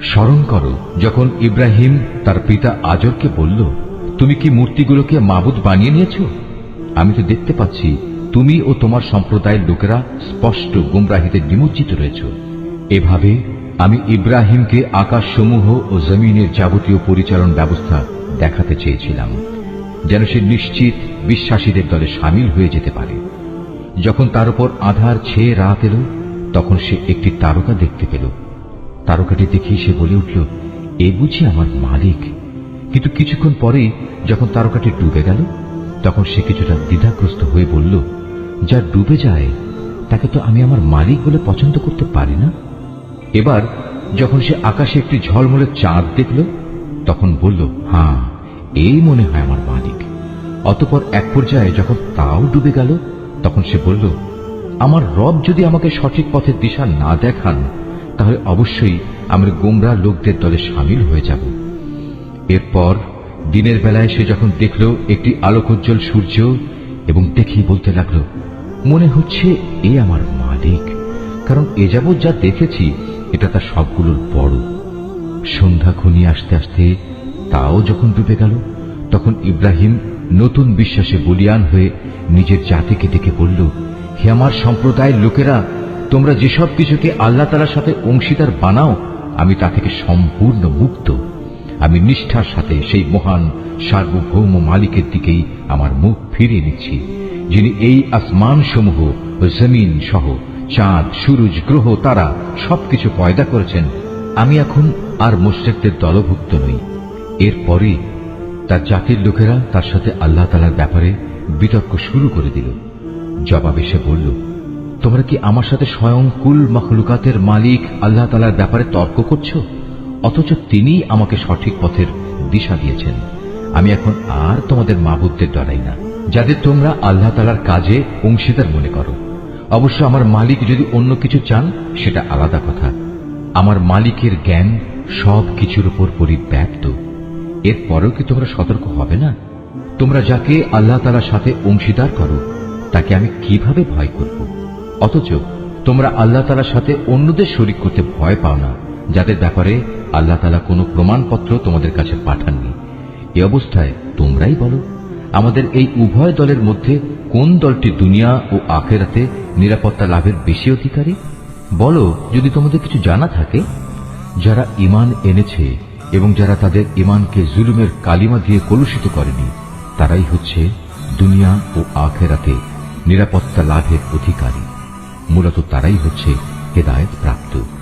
স্মরণ করো, যখন ইব্রাহিম তার পিতা আজরকে বলল, তুমি কি মূর্তিগুলোকে মাবুদ বানিয়ে নিয়েছ? আমি তো দেখতে পাচ্ছি তুমি ও তোমার সম্প্রদায়ের লোকেরা স্পষ্ট গুমরাহিতে নিমজ্জিত রয়েছ। এভাবে আমি ইব্রাহিমকে আকাশসমূহ ও জমিনের যাবতীয় পরিচালন ব্যবস্থা দেখাতে চেয়েছিলাম, যেন সে নিশ্চিত বিশ্বাসীদের দলে সামিল হয়ে যেতে পারে। যখন তার উপর আধার ছেয়ে রাত এলো, তখন সে একটি তারকা দেখতে পেল। তারকাটি দেখে সে বলে উঠল, এ বুঝি আমার মালিক। কিন্তু কিছুক্ষণ পরেই যখন তারকাটি ডুবে গেল, তখন সে কিছুটা দ্বিধাগ্রস্ত হয়ে বলল, যা ডুবে যায়, তাকে তো আমি আমার মালিক বলে পছন্দ করতে পারি না? এবার যখন সে আকাশে একটি ঝলমলে চাঁদ দেখল, তখন বলল হ্যাঁ এই মনে হয় আমার মালিক। অতপর এক পর্যায়ে যখন তাও ডুবে গেল, তখন সে বলল, আমার রব যদি আমাকে সঠিক পথের দিশা না দেখান তাহলে অবশ্যই আমি গোমরা লোকদের দলে সামিল হয়ে যাব। এরপর দিনের বেলায় সে যখন দেখল একটি আলোকোজ্জ্বল সূর্য এবং দেখেই বলতে লাগল, মনে হচ্ছে এ আমার মালিক, কারণ এ যাবৎ যা দেখেছি, এটা তার সবগুলোর বড়। সন্ধ্যা ঘনিয়ে আসতে আসতে তাও যখন ডুবে গেল, তখন ইব্রাহিম নতুন বিশ্বাসে বলিয়ান হয়ে নিজের জাতিকে ডেকে বলল, হে আমার সম্প্রদায়ের লোকেরা তোমরা যেসব কিছুকে আল্লাহ তালার সাথে অংশীদার বানাও, আমি তা থেকে সম্পূর্ণ মুক্ত। আমি নিষ্ঠার সাথে সেই মহান সার্বভৌম মালিকের দিকেই আমার মুখ ফিরিয়ে নিচ্ছি, যিনি এই আসমান সমূহ জমিন সহ চাঁদ, সূরজ, গ্রহ, তারা সবকিছু পয়দা করেছেন। আমি এখন আর মোশেকদের দলভুক্ত নই। এরপরে তার জাতির লোকেরা তার সাথে আল্লাহ তালার ব্যাপারে বিতর্ক শুরু করে দিল। জবাবে সে বলল তোমরা কি আমার সাথে স্বয়ং কুল মখলুকাতের মালিক আল্লাহ তালার ব্যাপারে তর্ক করছ? অথচ তিনি আমাকে সঠিক পথের দিশা দিয়েছেন। আমি এখন আর তোমাদের মাবুদদের ডরাই না, যাদের তোমরা আল্লাহ তালার কাজে অংশীদার মনে করো। অবশ্য আমার মালিক যদি অন্য কিছু চান, সেটা আলাদা কথা। আমার মালিকের জ্ঞান সব কিছুর উপর পরিব্যাপ্ত। এরপরেও কি তোমরা সতর্ক হবে না? তোমরা যাকে আল্লাহ তালার সাথে অংশীদার করো, তাকে আমি কীভাবে ভয় করব? অথচ তোমরা আল্লাহ তালার সাথে অন্যদের শরিক করতে ভয় পাও না, যাদের ব্যাপারে আল্লাহ তালা কোনো প্রমাণপত্র তোমাদের কাছে পাঠাননি। এ অবস্থায় তোমরাই বলো, আমাদের এই উভয় দলের মধ্যে কোন দলটি দুনিয়া ও আখেরাতে নিরাপত্তা লাভের বেশি অধিকারী? বলো, যদি তোমাদের কিছু জানা থাকে। যারা ইমান এনেছে এবং যারা তাদের ইমানকে জুলুমের কালিমা দিয়ে কলুষিত করেনি, তারাই হচ্ছে দুনিয়া ও আখেরাতে নিরাপত্তা লাভের অধিকারী। মূলত তারাই হচ্ছে হেদায়ত প্রাপ্ত।